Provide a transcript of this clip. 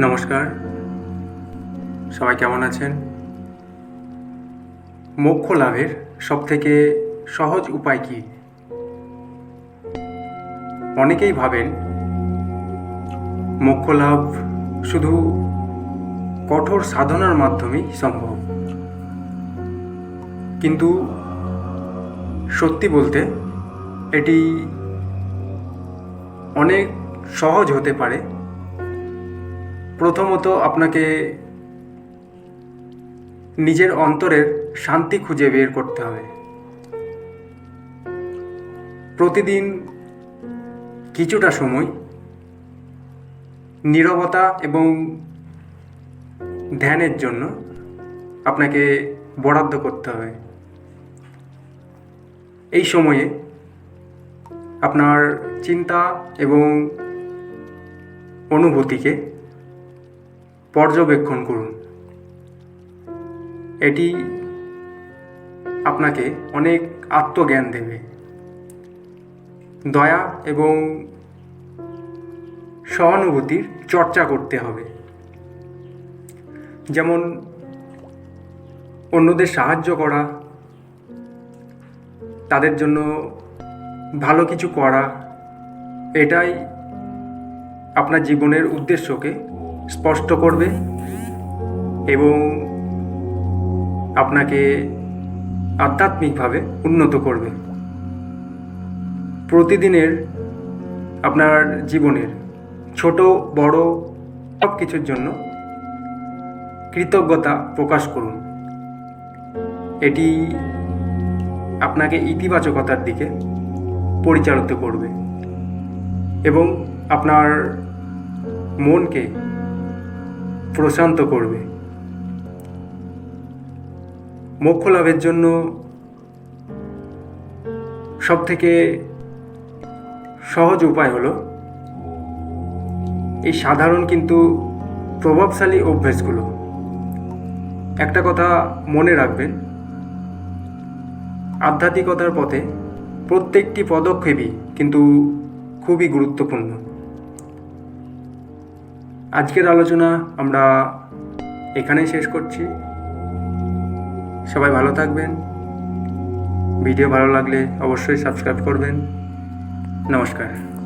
নমস্কার। সবাই কেমন আছেন? মোক্ষ লাভের সবথেকে সহজ উপায় কি? অনেকেই ভাবেন, মোক্ষ লাভ শুধু কঠোর সাধনার মাধ্যমেই সম্ভব। কিন্তু সত্যি বলতে, এটি অনেক সহজ হতে পারে প্রথমত আপনাকে নিজের অন্তরের শান্তি খুঁজে বের করতে হবে। প্রতিদিন কিছুটা সময় নীরবতা এবং ধ্যানের জন্য আপনাকে বরাদ্দ করতে হবে। এই সময়ে আপনার চিন্তা এবং অনুভূতিকে পর্যবেক্ষণ করুন। এটি আপনাকে অনেক আত্মজ্ঞান দেবে। দয়া এবং সহানুভূতির চর্চা করতে হবে। যেমন, অন্যদের সাহায্য করা, তাদের জন্য ভালো কিছু করা, এটাই আপনার জীবনের উদ্দেশ্যকে স্পষ্ট করবে এবং আপনাকে আধ্যাত্মিকভাবে উন্নত করবে। প্রতিদিনের আপনার জীবনের ছোট, বড় সব কিছুর জন্য কৃতজ্ঞতা প্রকাশ করুন। এটি আপনাকে ইতিবাচকতার দিকে পরিচালিত করবে এবং আপনার মনকে প্রশান্ত করবে। মোক্ষ লাভের জন্য সবথেকে সহজ উপায় হলো, এই সাধারণ কিন্তু প্রভাবশালী অভ্যেসগুলো। একটা কথা মনে রাখবেন, আধ্যাত্মিকতার পথে প্রত্যেকটি পদক্ষেপই কিন্তু খুবই গুরুত্বপূর্ণ। আজকের আলোচনা আমরা এখানেই শেষ করছি। সবাই ভালো থাকবেন। ভিডিও ভালো লাগলে অবশ্যই সাবস্ক্রাইব করবেন। নমস্কার।